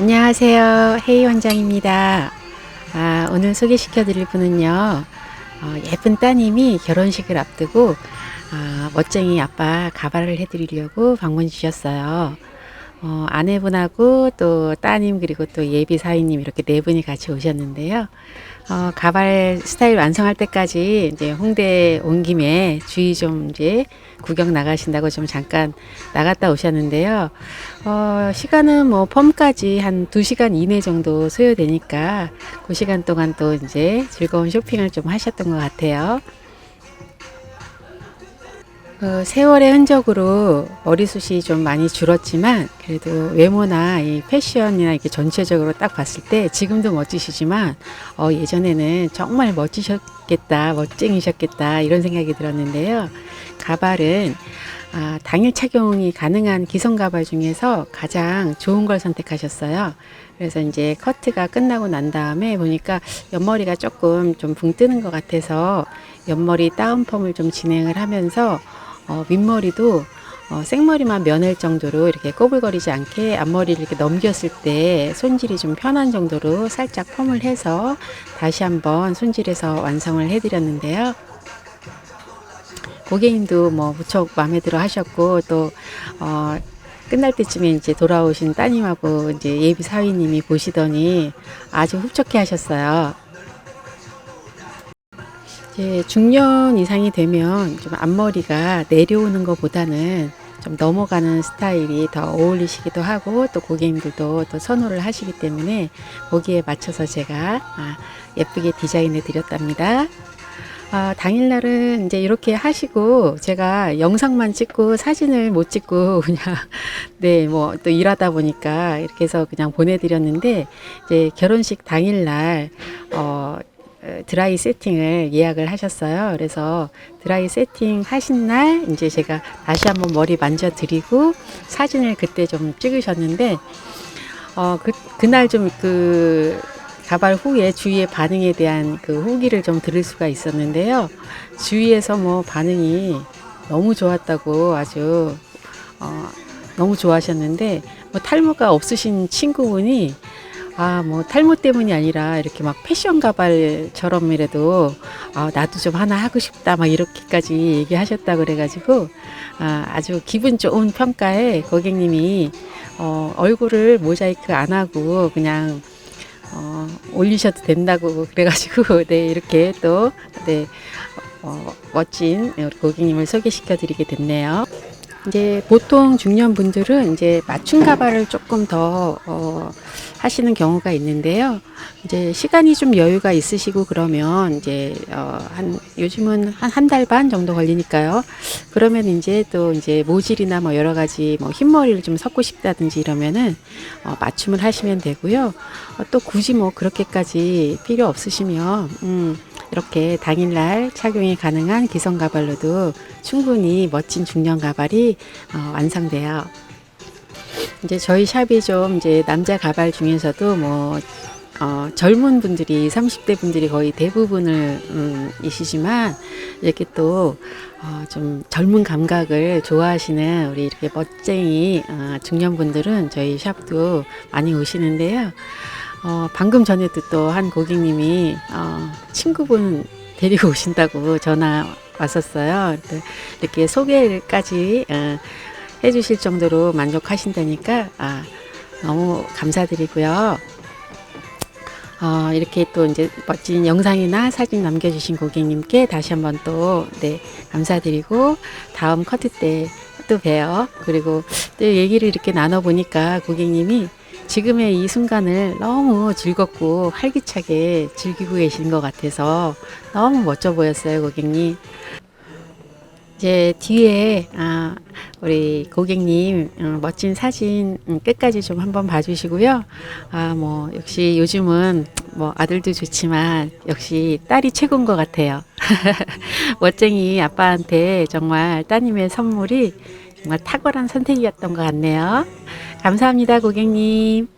안녕하세요. 헤이 원장입니다. 아, 오늘 소개시켜 드릴 분은요. 어, 예쁜 따님이 결혼식을 앞두고 아, 멋쟁이 아빠 가발을 해드리려고 방문 주셨어요. 어, 아내분하고 또 따님 그리고 또 예비 사위님 이렇게 네 분이 같이 오셨는데요. 어, 가발 스타일 완성할 때까지 이제 홍대 온 김에 주위 좀 이제 구경 나가신다고 좀 잠깐 나갔다 오셨는데요. 어, 시간은 뭐 펌까지 한 2시간 이내 정도 소요되니까 그 시간 동안 또 이제 즐거운 쇼핑을 좀 하셨던 것 같아요. 그 세월의 흔적으로 머리숱이 좀 많이 줄었지만 그래도 외모나 이 패션이나 이렇게 전체적으로 딱 봤을 때 지금도 멋지시지만 어, 예전에는 정말 멋지셨겠다, 멋쟁이셨겠다 이런 생각이 들었는데요. 가발은 아, 당일 착용이 가능한 기성 가발 중에서 가장 좋은 걸 선택하셨어요. 그래서 이제 커트가 끝나고 난 다음에 보니까 옆머리가 조금 좀 붕 뜨는 것 같아서 옆머리 다운펌을 좀 진행을 하면서 어, 윗머리도 어, 생머리만 면할 정도로 이렇게 꼬불거리지 않게 앞머리를 이렇게 넘겼을 때 손질이 좀 편한 정도로 살짝 펌을 해서 다시 한번 손질해서 완성을 해드렸는데요. 고객님도 뭐 무척 마음에 들어 하셨고 또 어, 끝날 때쯤에 이제 돌아오신 따님하고 이제 예비 사위님이 보시더니 아주 흡족해 하셨어요. 이제 중년 이상이 되면 좀 앞머리가 내려오는 것보다는 좀 넘어가는 스타일이 더 어울리시기도 하고 또 고객님들도 또 선호를 하시기 때문에 거기에 맞춰서 제가 아, 예쁘게 디자인해 드렸답니다. 아, 당일날은 이제 이렇게 하시고 제가 영상만 찍고 사진을 못 찍고 그냥 네 뭐 또 일하다 보니까 이렇게 해서 그냥 보내드렸는데 이제 결혼식 당일날 어 어, 드라이 세팅을 예약을 하셨어요. 그래서 드라이 세팅 하신 날 이제 제가 다시 한번 머리 만져 드리고 사진을 그때 좀 찍으셨는데 어 그 그날 좀 그 가발 후에 주위의 반응에 대한 그 후기를 좀 들을 수가 있었는데요. 주위에서 뭐 반응이 너무 좋았다고 아주 어 너무 좋아하셨는데 뭐 탈모가 없으신 친구분이 아, 뭐 탈모 때문이 아니라 이렇게 막 패션 가발처럼이라도 아, 나도 좀 하나 하고 싶다 막 이렇게까지 얘기하셨다 그래가지고 아, 아주 기분 좋은 평가에 고객님이 어, 얼굴을 모자이크 안 하고 그냥 어, 올리셔도 된다고 그래가지고 네 이렇게 또 네, 어, 멋진 우리 고객님을 소개시켜 드리게 됐네요. 이제 보통 중년 분들은 이제 맞춤 가발을 조금 더 어, 하시는 경우가 있는데요. 이제 시간이 좀 여유가 있으시고 그러면 이제 어, 한 요즘은 한 한 달 반 정도 걸리니까요. 그러면 이제 또 이제 모질이나 뭐 여러 가지 뭐 흰머리를 좀 섞고 싶다든지 이러면은 어, 맞춤을 하시면 되고요. 어, 또 굳이 뭐 그렇게까지 필요 없으시면 음, 이렇게 당일날 착용이 가능한 기성 가발로도 충분히 멋진 중년 가발이 어, 완성돼요. 이제 저희 샵이 좀 이제 남자 가발 중에서도 뭐 어, 젊은 분들이 30대 분들이 거의 대부분을 음, 이시지만 이렇게 또 어, 좀 젊은 감각을 좋아하시는 우리 이렇게 멋쟁이 어, 중년 분들은 저희 샵도 많이 오시는데요. 어, 방금 전에도 또 한 고객님이 어, 친구분 데리고 오신다고 전화 왔었어요. 이렇게 소개까지 어, 해주실 정도로 만족하신다니까 아, 너무 감사드리고요. 어, 이렇게 또 이제 멋진 영상이나 사진 남겨주신 고객님께 다시 한번 또, 네, 감사드리고, 다음 커트 때 또 봬요. 그리고 또 얘기를 이렇게 나눠보니까 고객님이 지금의 이 순간을 너무 즐겁고 활기차게 즐기고 계신 것 같아서 너무 멋져 보였어요, 고객님. 이제 뒤에 아, 우리 고객님 어, 멋진 사진 음, 끝까지 좀 한번 봐주시고요. 아, 뭐 역시 요즘은 뭐 아들도 좋지만 역시 딸이 최고인 것 같아요. 멋쟁이 아빠한테 정말 따님의 선물이 정말 탁월한 선택이었던 것 같네요. 감사합니다, 고객님.